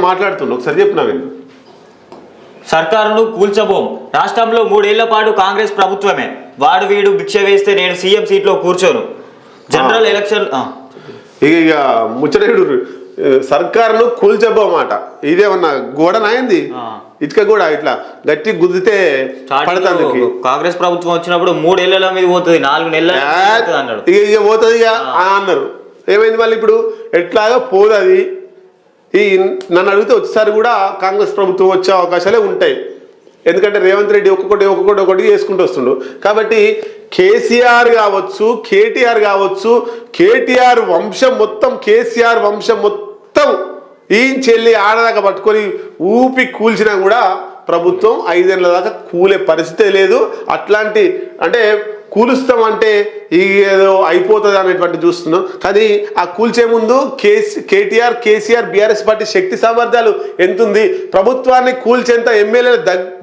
మాట్లాడుతుండు. ఒకసారి చెప్పు నవీన్ సర్కారును కూల్చబోం. రాష్ట్రంలో మూడేళ్ళ పాటు కాంగ్రెస్ ప్రభుత్వమే. వాడు వీడు భిక్ష వేస్తే నేను సీఎం సీట్లో కూర్చోను. General election. ఇక ఇక ముచ్చటేడు సర్కారును కూల్చబోమాట. ఇదేమన్నా గోడన అయింది ఆ. ఇటుక కూడా ఇట్లా గట్టి గుద్దితే పడతానికి కాంగ్రెస్ ప్రభుత్వం వచ్చినప్పుడు మూడేళ్ళ మీద పోతుంది నాలుగు నెలల ఇక ఇక పోతుంది ఇక అని అన్నారు. ఏమైంది మళ్ళీ ఇప్పుడు? ఎట్లాగా పోదది. ఈ నన్ను అడిగితే వచ్చేసారి కూడా కాంగ్రెస్ ప్రభుత్వం వచ్చే అవకాశాలే ఉంటాయి. ఎందుకంటే రేవంత్ రెడ్డి ఒక్కొక్కటి ఒక్కొక్కటి ఒకటి చేసుకుంటూ వస్తుండు. కాబట్టి కేసీఆర్ కావచ్చు కేటీఆర్ కావచ్చు కేటీఆర్ వంశం మొత్తం కేసీఆర్ వంశం మొత్తం ఈయన చెల్లి ఆడదాకా పట్టుకొని ఊపి కూల్చినా కూడా ప్రభుత్వం ఐదేళ్ళ దాకా కూలే పరిస్థితే లేదు. అట్లాంటి అంటే కూలుస్తాం అంటే ఈ ఏదో అయిపోతుంది అనేటువంటి చూస్తున్నాం. కానీ ఆ కూల్చే ముందు KC KTR KCR BRS party శక్తి సామర్థ్యాలు ఎంతుంది? ప్రభుత్వాన్ని కూల్చేంత ఎమ్మెల్యేల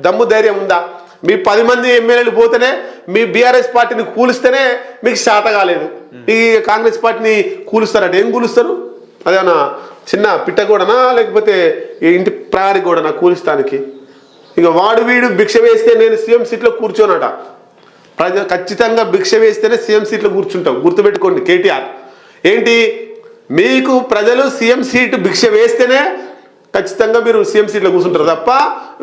దమ్ము ధైర్యం ఉందా? మీ పది మంది ఎమ్మెల్యేలు పోతేనే మీ బీఆర్ఎస్ పార్టీని కూలిస్తేనే మీకు శాత కాలేదు. ఈ కాంగ్రెస్ పార్టీని కూలుస్తారట ఏం కూలుస్తారు? అదేమన్నా చిన్న పిట్ట కూడానా లేకపోతే ఈ ఇంటి ప్రహారీ కూడానా కూలిస్తానికి? ఇక వాడు వీడు భిక్ష వేస్తే నేను సీఎం సీట్లో కూర్చోనట. ప్రజ ఖచ్చితంగా భిక్ష వేస్తేనే సీఎం సీట్లో కూర్చుంటాం. గుర్తుపెట్టుకోండి కేటీఆర్. ఏంటి? మీకు ప్రజలు సీఎం సీటు భిక్ష వేస్తేనే ఖచ్చితంగా మీరు సీఎం సీట్లో కూర్చుంటారు తప్ప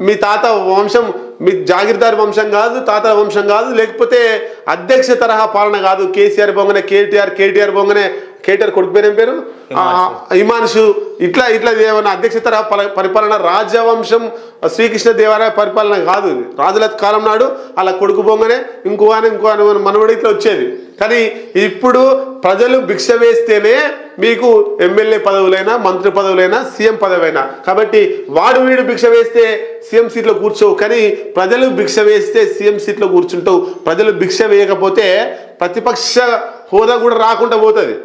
మీ తాత వంశం మీ జాగీర్దారి వంశం కాదు తాత వంశం కాదు లేకపోతే అధ్యక్ష తరహా పాలన కాదు. కేసీఆర్ బొంగనే కేటీఆర్ కేటీఆర్ బొంగనే కేటీఆర్ కొడుకు పేరు ఏం పేరు? హిమాంశు ఇట్లా ఇట్లా ఏమన్నా అధ్యక్ష తరహా పల- పరిపాలన రాజవంశం శ్రీకృష్ణ దేవాలయ పరిపాలన కాదు రాజుల కాలం నాడు అలా కొడుకు బొంగనే ఇంకో అని ఇంకో అని మనవడి ఇట్లా వచ్చేది. కానీ ఇప్పుడు ప్రజలు భిక్ష వేస్తేనే మీకు ఎమ్మెల్యే పదవులైనా మంత్రి పదవులైనా సీఎం పదవైనా. కాబట్టి వాడు వీడు భిక్ష వేస్తే సీఎం సీట్లో కూర్చోవు. కానీ ప్రజలు భిక్ష వేస్తే సీఎం సీట్లో కూర్చుంటావు. ప్రజలు భిక్ష వేయకపోతే ప్రతిపక్ష హోదా కూడా రాకుండా పోతుంది.